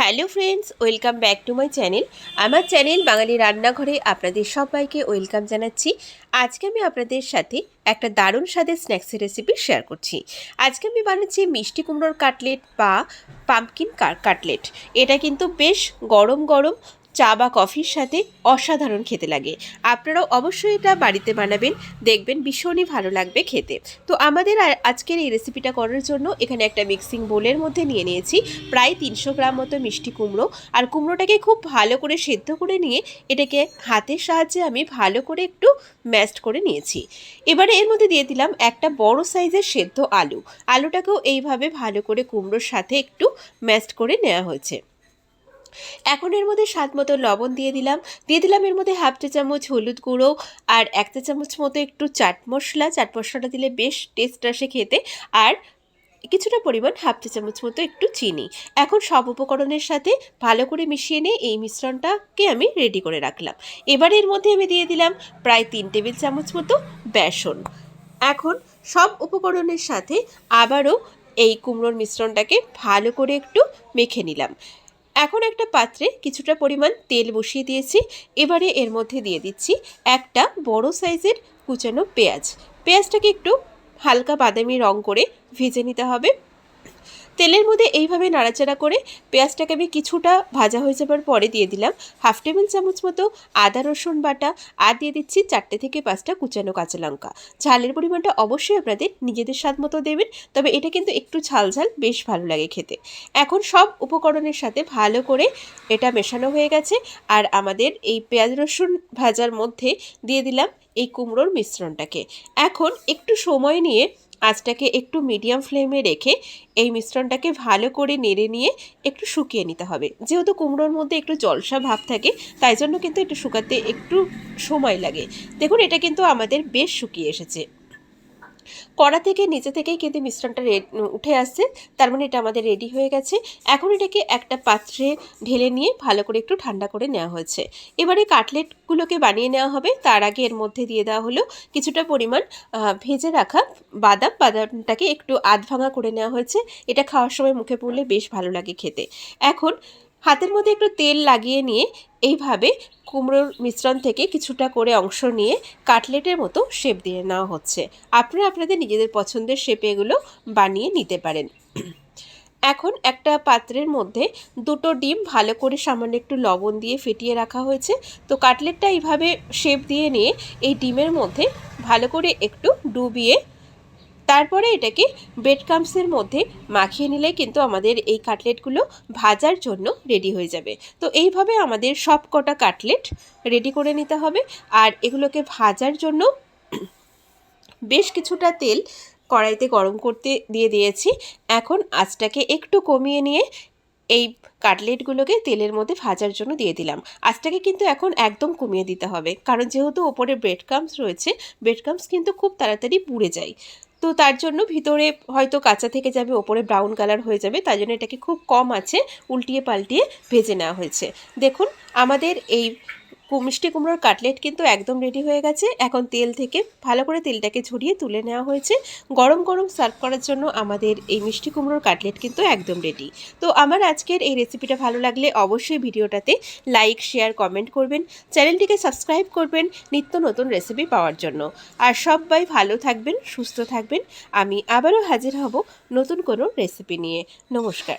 Hello friends, welcome back to my channel. আমার channel বাঙালি রান্নাঘরে আপনাদের সবাইকে ওয়েলকাম জানাচ্ছি। আজকে আমি আপনাদের সাথে একটা দারুণ স্বাদের স্ন্যাক্সের রেসিপি শেয়ার করছি। আজকে আমি বানাচ্ছি মিষ্টি কুমড়োর কাটলেট বা পাম্পকিন কাটলেট। এটা কিন্তু বেশ গরম গরম চা বা কফির সাথে অসাধারণ খেতে লাগে। আপনারাও অবশ্যই এটা বাড়িতে বানাবেন, দেখবেন ভীষণই ভালো লাগবে খেতে। তো আমাদের আজকের এই রেসিপিটা করার জন্য এখানে একটা মিক্সিং বোলের মধ্যে নিয়ে নিয়েছি, প্রায় তিনশো গ্রাম মতো মিষ্টি কুমড়ো। আর কুমড়োটাকে খুব ভালো করে সেদ্ধ করে নিয়ে এটাকে হাতের সাহায্যে আমি ভালো করে একটু ম্যাস্ট করে নিয়েছি। এবারে এর মধ্যে দিয়ে দিলাম একটা বড় সাইজের সেদ্ধ আলু। আলুটাকেও এইভাবে ভালো করে কুমড়োর সাথে একটু ম্যাস্ট করে নেওয়া হয়েছে। এখন এর মধ্যে স্বাদ মতো লবণ দিয়ে দিলাম। দিয়ে দিলাম এর মধ্যে হাফ চা চামচ হলুদ গুঁড়ো আর এক চা চামচ মতো একটু চাট মশলা। চাট মশলাটা দিলে বেশ টেস্ট আসে খেতে। আর কিছুটা পরিমাণ হাফ চা চামচ মতো একটু চিনি। এখন সব উপকরণের সাথে ভালো করে মিশিয়ে নিয়ে এই মিশ্রণটাকে আমি রেডি করে রাখলাম। এবার এর মধ্যে আমি দিয়ে দিলাম প্রায় তিন টেবিল চামচ মতো বেসন। এখন সব উপকরণের সাথে আবারও এই কুমড়োর মিশ্রণটাকে ভালো করে একটু মেখে নিলাম। এখন একটা পাত্রে কিছুটা পরিমাণ তেল বসিয়ে দিয়েছি। এবারে এর মধ্যে দিয়ে দিচ্ছি একটা বড় সাইজের কুচানো পেঁয়াজ। পেঁয়াজটাকে একটু হালকা বাদামি রং করে ভেজে নিতে হবে। তেলের মধ্যে এইভাবে নাড়াচাড়া করে পেঁয়াজটাকে আমি কিছুটা ভাজা হয়ে যাবার পরে দিয়ে দিলাম হাফ টেবিল চামচ মতো আদা, রসুন বাটা আর দিয়ে দিচ্ছি চারটে থেকে পাঁচটা কুচানো কাঁচা লঙ্কা। ঝালের পরিমাণটা অবশ্যই আপনাদের নিজেদের স্বাদ মতো দেবেন, তবে এটা কিন্তু একটু ঝাল ঝাল বেশ ভালো লাগে খেতে। এখন সব উপকরণের সাথে ভালো করে এটা মেশানো হয়ে গেছে আর আমাদের এই পেঁয়াজ, রসুন ভাজার মধ্যে দিয়ে দিলাম এই কুমড়োর মিশ্রণটাকে। এখন একটু সময় নিয়ে আঁচটাকে একটু মিডিয়াম ফ্লেমে রেখে এই মিশ্রণটাকে ভালো করে নেড়ে নিয়ে একটু শুকিয়ে নিতে হবে। যেহেতু কুমড়োর মধ্যে একটু জলসা ভাব থাকে, তাই জন্য কিন্তু একটু শুকাতে একটু সময় লাগে। দেখুন, এটা কিন্তু আমাদের বেশ শুকিয়ে এসেছে। কড়া থেকে, নিচে থেকেই কিন্তু মিশ্রণটা উঠে আসছে। তার মানে এটা আমাদের রেডি হয়ে গেছে। এখন এটাকে একটা পাত্রে ঢেলে নিয়ে ভালো করে একটু ঠান্ডা করে নেওয়া হয়েছে। এবারে কাটলেটগুলোকে বানিয়ে নেওয়া হবে। তার আগে এর মধ্যে দিয়ে দেওয়া হলো কিছুটা পরিমাণ ভেজে রাখা বাদাম। বাদামটাকে একটু আধ ভাঙা করে নেওয়া হয়েছে। এটা খাওয়ার সময় মুখে পড়লে বেশ ভালো লাগে খেতে। এখন হাতের মধ্যে একটু তেল লাগিয়ে নিয়ে এইভাবে কুমড়োর মিশ্রণ থেকে কিছুটা করে অংশ নিয়ে কাটলেটের মতো শেপ দিয়ে নেওয়া হচ্ছে। আপনারা আপনাদের নিজেদের পছন্দের শেপে এগুলো বানিয়ে নিতে পারেন। এখন একটা পাত্রের মধ্যে দুটো ডিম ভালো করে সামান্য একটু লবণ দিয়ে ফেটিয়ে রাখা হয়েছে। তো কাটলেটটা এইভাবে শেপ দিয়ে নিয়ে এই ডিমের মধ্যে ভালো করে একটু ডুবিয়ে তারপরে এটাকে ব্রেড ক্রামসের মধ্যে মাখিয়ে নিলে কিন্তু আমাদের এই কাটলেটগুলো ভাজার জন্য রেডি হয়ে যাবে। তো এইভাবে আমাদের সব কটা কাটলেট রেডি করে নিতে হবে। আর এগুলোকে ভাজার জন্য বেশ কিছুটা তেল কড়াইতে গরম করতে দিয়ে দিয়েছি। এখন আঁচটাকে একটু কমিয়ে নিয়ে এই কাটলেটগুলোকে তেলের মধ্যে ভাজার জন্য দিয়ে দিলাম। আঁচটাকে কিন্তু এখন একদম কমিয়ে দিতে হবে। কারণ যেহেতু ওপরে ব্রেড ক্রামস রয়েছে ব্রেড ক্রামস কিন্তু খুব তাড়াতাড়ি পুড়ে যায়। তো তার জন্য ভিতরে হয়তো কাঁচা থেকে যাবে, ওপরে ব্রাউন কালার হয়ে যাবে তাই জন্য এটাকে খুব কম আছে, উল্টিয়ে পাল্টিয়ে ভেজে নেওয়া হয়েছে। দেখুন, আমাদের এই মিষ্টি কুমড়োর কাটলেট কিন্তু একদম রেডি হয়ে গেছে। এখন তেল থেকে ভালো করে তেলটাকে ঝরিয়ে তুলে নেওয়া হয়েছে। গরম গরম সার্ভ করার জন্য আমাদের এই মিষ্টি কুমড়োর কাটলেট কিন্তু একদম রেডি তো আমার আজকের এই রেসিপিটা ভালো লাগলে অবশ্যই ভিডিওটাতে লাইক শেয়ার কমেন্ট করবেন। চ্যানেলটিকে সাবস্ক্রাইব করবেন নিত্য নতুন রেসিপি পাওয়ার জন্য। আর সবাই ভালো থাকবেন, সুস্থ থাকবেন। আমি আবারও হাজির হব নতুন কোনো রেসিপি নিয়ে। নমস্কার।